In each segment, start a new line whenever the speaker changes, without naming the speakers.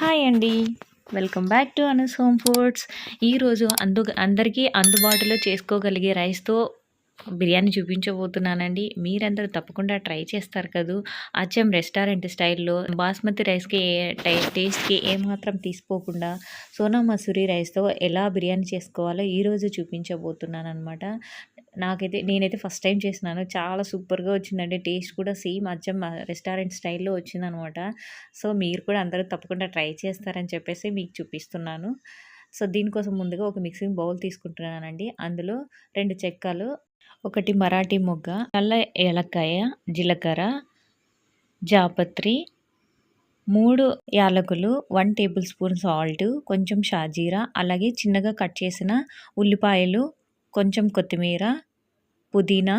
Hi అండి. Welcome back to Anas home foods. ఈరోజు అందు అందరికీ అందుబాటులో చేసుకోగలిగే రైస్తో బిర్యానీ చూపించబోతున్నానండి. మీరందరూ తప్పకుండా ట్రై చేస్తారు కదూ. అచ్చం రెస్టారెంట్ స్టైల్లో బాస్మతి రైస్కి టేస్ట్కి ఏమాత్రం తీసుకోకుండా సోనా మసూరి రైస్తో ఎలా బిర్యానీ చేసుకోవాలో ఈరోజు చూపించబోతున్నాను అనమాట నాకైతే నేనైతే ఫస్ట్ టైం చేసినాను చాలా సూపర్గా వచ్చిందండి. టేస్ట్ కూడా సేమ్ అచ్చం రెస్టారెంట్ స్టైల్లో వచ్చిందనమాట సో మీరు కూడా అందరూ తప్పకుండా ట్రై చేస్తారని చెప్పేసి మీకు చూపిస్తున్నాను. సో దీనికోసం ముందుగా ఒక మిక్సింగ్ బౌల్ తీసుకుంటున్నానండి. అందులో రెండు చెక్కలు ఒకటి మరాఠీ మొగ్గ నల్ల ఏలకాయ జీలకర్ర జాపత్రి మూడు యాలకులు వన్ టేబుల్ స్పూన్ సాల్ట్ కొంచెం షాజీరా అలాగే చిన్నగా కట్ చేసిన ఉల్లిపాయలు కొంచెం కొత్తిమీర పుదీనా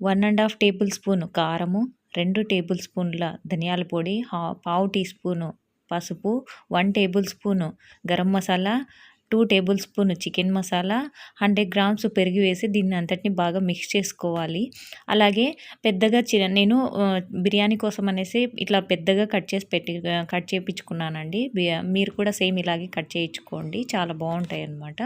one and half tablespoon కారము రెండు టేబుల్ స్పూన్ల ధనియాల పొడి హా పావు టీ స్పూను పసుపు one tablespoon garam masala two tablespoon chicken masala hundred grams పెరుగు వేసి దీన్ని అంతటిని బాగా మిక్స్ చేసుకోవాలి. అలాగే పెద్దగా చి నేను బిర్యానీ కోసం అనేసి ఇట్లా పెద్దగా కట్ చేసి పెట్టి కట్ చేయించుకున్నానండి మీరు కూడా సేమ్ ఇలాగే కట్ చేయించుకోండి. చాలా బాగుంటాయి అన్నమాట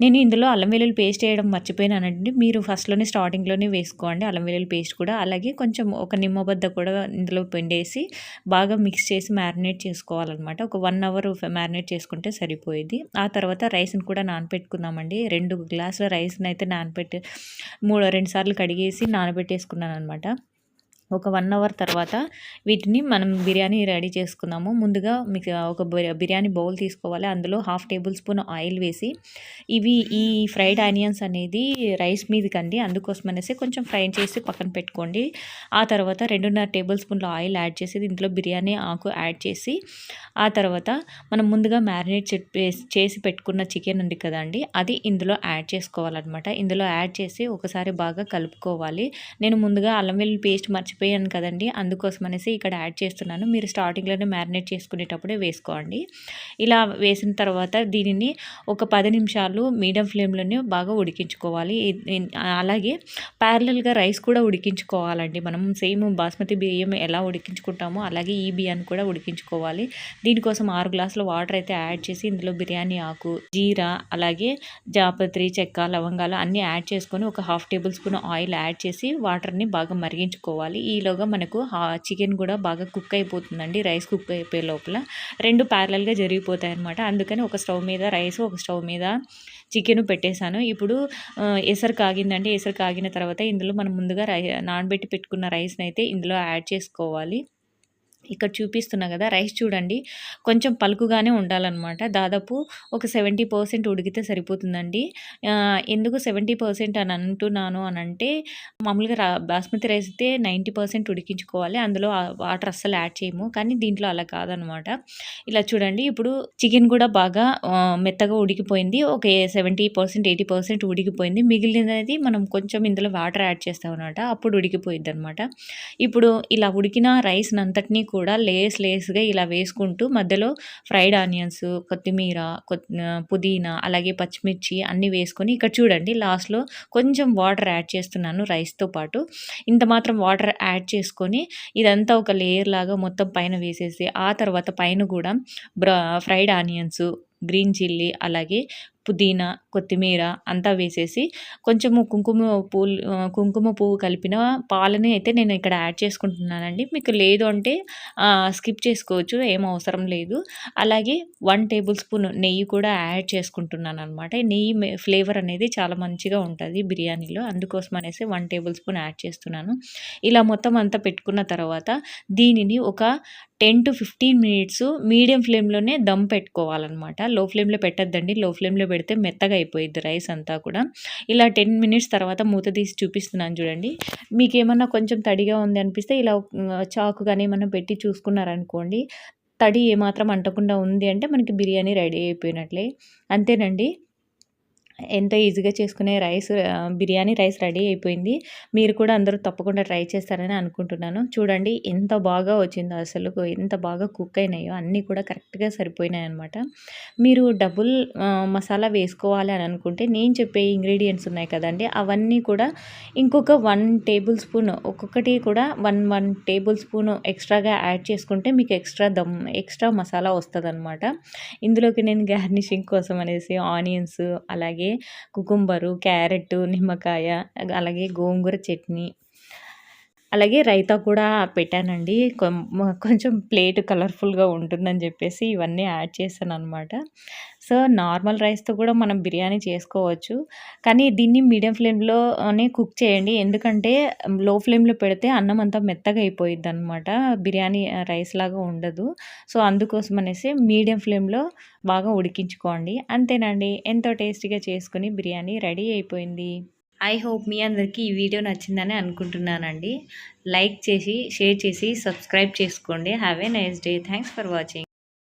నేను ఇందులో అల్లం వెల్లుల్లి పేస్ట్ వేయడం మర్చిపోయినానండి మీరు ఫస్ట్లోనే స్టార్టింగ్లోనే వేసుకోండి అల్లం వెల్లుల్లి పేస్ట్ కూడా. అలాగే కొంచెం ఒక నిమ్మబద్ద కూడా ఇందులో పిండేసి బాగా మిక్స్ చేసి మ్యారినేట్ చేసుకోవాలన్నమాట. ఒక వన్ అవర్ మ్యారినేట్ చేసుకుంటే సరిపోయేది. ఆ తర్వాత రైస్ని కూడా నానపెట్టుకున్నామండి రెండు గ్లాసుల రైస్ని అయితే నానబెట్టి మూడు రెండు సార్లు కడిగేసి నానబెట్టేసుకున్నాను అనమాట ఒక వన్ అవర్ తర్వాత వీటిని మనం బిర్యానీ రెడీ చేసుకుందాము. ముందుగా మీకు ఒక బిర్యానీ బౌల్ తీసుకోవాలి. అందులో హాఫ్ టేబుల్ స్పూన్ ఆయిల్ వేసి ఇవి ఈ ఫ్రైడ్ ఆనియన్స్ అనేది రైస్ మీదకండి. అందుకోసం అనేసి కొంచెం ఫ్రై చేసి పక్కన పెట్టుకోండి. ఆ తర్వాత రెండున్నర టేబుల్ స్పూన్ల ఆయిల్ యాడ్ చేసి ఇందులో బిర్యానీ ఆకు యాడ్ చేసి ఆ తర్వాత మనం ముందుగా మ్యారినేట్ చేసి పెట్టుకున్న చికెన్ ఉంది కదండి అది ఇందులో యాడ్ చేసుకోవాలన్నమాట. ఇందులో యాడ్ చేసి ఒకసారి బాగా కలుపుకోవాలి. నేను ముందుగా అల్లం వెల్లుల్లి పేస్ట్ మర్చి మర్చిపోయాను కదండి. అందుకోసం అనేసి ఇక్కడ యాడ్ చేస్తున్నాను. మీరు స్టార్టింగ్లోనే మ్యారినేట్ చేసుకునేటప్పుడే వేసుకోండి. ఇలా వేసిన తర్వాత దీనిని ఒక పది నిమిషాలు మీడియం ఫ్లేమ్లోనే బాగా ఉడికించుకోవాలి. అలాగే ప్యారలల్గా రైస్ కూడా ఉడికించుకోవాలండి. మనం సేమ్ బాస్మతి బియ్యం ఎలా ఉడికించుకుంటామో అలాగే ఈ బియ్యాన్ని కూడా ఉడికించుకోవాలి. దీనికోసం ఆరు గ్లాసుల వాటర్ అయితే యాడ్ చేసి ఇందులో బిర్యానీ ఆకు జీరా అలాగే జాపత్రి చెక్క లవంగాలు అన్నీ యాడ్ చేసుకొని ఒక half tablespoon oil add చేసి వాటర్ని బాగా మరిగించుకోవాలి. ఈలోగా మనకు చికెన్ కూడా బాగా కుక్ అయిపోతుందండి రైస్ కుక్ అయిపోయే లోపల. రెండు ప్యారలల్గా జరిగిపోతాయి అనమాట అందుకని ఒక స్టవ్ మీద రైస్ ఒక స్టవ్ మీద చికెన్ పెట్టేశాను. ఇప్పుడు ఎసరు కాగిందండి. ఎసరు కాగిన తర్వాత ఇందులో మనం ముందుగా రై నానబెట్టి పెట్టుకున్న రైస్ని అయితే ఇందులో యాడ్ చేసుకోవాలి. ఇక్కడ చూపిస్తున్నా కదా రైస్ చూడండి. కొంచెం పలుకుగానే ఉండాలన్నమాట. దాదాపు ఒక సెవెంటీ పర్సెంట్ ఉడికితే సరిపోతుందండి. ఎందుకు సెవెంటీ పర్సెంట్ అని అంటున్నాను అని అంటే మామూలుగా బాస్మతి రైస్ అయితే నైంటీ పర్సెంట్ ఉడికించుకోవాలి. అందులో వాటర్ అస్సలు యాడ్ చేయము. కానీ దీంట్లో అలా కాదనమాట ఇలా చూడండి. ఇప్పుడు చికెన్ కూడా బాగా మెత్తగా ఉడికిపోయింది. ఒక సెవెంటీ పర్సెంట్ ఎయిటీ పర్సెంట్ ఉడికిపోయింది. మిగిలినది మనం కొంచెం ఇందులో వాటర్ యాడ్ చేస్తాం అనమాట అప్పుడు ఉడికిపోయింది అనమాట ఇప్పుడు ఇలా ఉడికిన రైస్ అంతటినీ కూడా కూడా లేస్ లేస్గా ఇలా వేసుకుంటూ మధ్యలో ఫ్రైడ్ ఆనియన్స్ కొత్తిమీర పుదీనా అలాగే పచ్చిమిర్చి అన్నీ వేసుకొని ఇక్కడ చూడండి లాస్ట్లో కొంచెం వాటర్ యాడ్ చేస్తున్నాను రైస్తో పాటు. ఇంత మాత్రం వాటర్ యాడ్ చేసుకొని ఇదంతా ఒక లేయర్ లాగా మొత్తం పైన వేసేసి ఆ తర్వాత పైన కూడా బ్ర ఫ్రైడ్ ఆనియన్స్ గ్రీన్ చిల్లీ అలాగే పుదీనా కొత్తిమీర అంతా వేసేసి కొంచెము కుంకుమ పూలు కుంకుమ పువ్వు కలిపిన పాలని అయితే నేను ఇక్కడ యాడ్ చేసుకుంటున్నానండి. మీకు లేదు అంటే స్కిప్ చేసుకోవచ్చు ఏం అవసరం లేదు. అలాగే వన్ టేబుల్ స్పూన్ నెయ్యి కూడా యాడ్ చేసుకుంటున్నాను అనమాట నెయ్యి ఫ్లేవర్ అనేది చాలా మంచిగా ఉంటుంది బిర్యానీలో. అందుకోసం అనేసి వన్ టేబుల్ స్పూన్ యాడ్ చేస్తున్నాను. ఇలా మొత్తం అంతా పెట్టుకున్న తర్వాత దీనిని ఒక ten to fifteen minutes medium ఫ్లేమ్లోనే దమ్ పెట్టుకోవాలన్నమాట. లో ఫ్లేమ్లో పెట్టద్దండి. లో ఫ్లేమ్లో పెడితే మెత్తగా అయిపోయింది రైస్ అంతా కూడా. ఇలా టెన్ మినిట్స్ తర్వాత మూత తీసి చూపిస్తున్నాను చూడండి. మీకు ఏమన్నా కొంచెం తడిగా ఉంది అనిపిస్తే ఇలా చాకు కానీ ఏమన్నా పెట్టి చూసుకున్నారనుకోండి తడి ఏమాత్రం అంటకుండా ఉంది అంటే మనకి బిర్యానీ రెడీ అయిపోయినట్లే. అంతేనండి. ఎంతో ఈజీగా చేసుకునే రైస్ బిర్యానీ రైస్ రెడీ అయిపోయింది. మీరు కూడా అందరూ తప్పకుండా ట్రై చేస్తారని అనుకుంటున్నాను. చూడండి ఎంత బాగా వచ్చిందో అసలు ఎంత బాగా కుక్ అయినాయో అన్నీ కూడా కరెక్ట్గా సరిపోయినాయి అనమాట మీరు డబుల్ మసాలా వేసుకోవాలి అని అనుకుంటే నేను చెప్పే ఇంగ్రీడియంట్స్ ఉన్నాయి కదండి అవన్నీ కూడా ఇంకొక వన్ టేబుల్ స్పూన్ ఒక్కొక్కటి కూడా వన్ వన్ టేబుల్ స్పూన్ ఎక్స్ట్రాగా యాడ్ చేసుకుంటే మీకు ఎక్స్ట్రా దమ్ ఎక్స్ట్రా మసాలా వస్తుంది అనమాట ఇందులోకి నేను గార్నిషింగ్ కోసం అనేసి ఆనియన్స్ అలాగే కుకుంబరు క్యారెట్ నిమ్మకాయ అలాగే గోంగూర చట్నీ అలాగే రైతా కూడా పెట్టానండి. కొంచెం ప్లేట్ కలర్ఫుల్గా ఉంటుందని చెప్పేసి ఇవన్నీ యాడ్ చేశాను అనమాట సో నార్మల్ రైస్తో కూడా మనం బిర్యానీ చేసుకోవచ్చు. కానీ దీన్ని మీడియం ఫ్లేమ్లోనే కుక్ చేయండి. ఎందుకంటే లో ఫ్లేమ్లో పెడితే అన్నం అంతా మెత్తగా అయిపోయిద్ది అనమాట బిర్యానీ రైస్ లాగా ఉండదు. సో అందుకోసం అనేసి మీడియం ఫ్లేమ్లో బాగా ఉడికించుకోండి. అంతేనండి. ఎంతో టేస్టీగా చేసుకుని బిర్యానీ రెడీ అయిపోయింది. ఐ హోప్ మీ అందరికీ ఈ వీడియో నచ్చిందని అనుకుంటున్నానండి. లైక్ చేసి షేర్ చేసి సబ్స్క్రైబ్ చేసుకోండి. Have a nice day. Thanks for watching.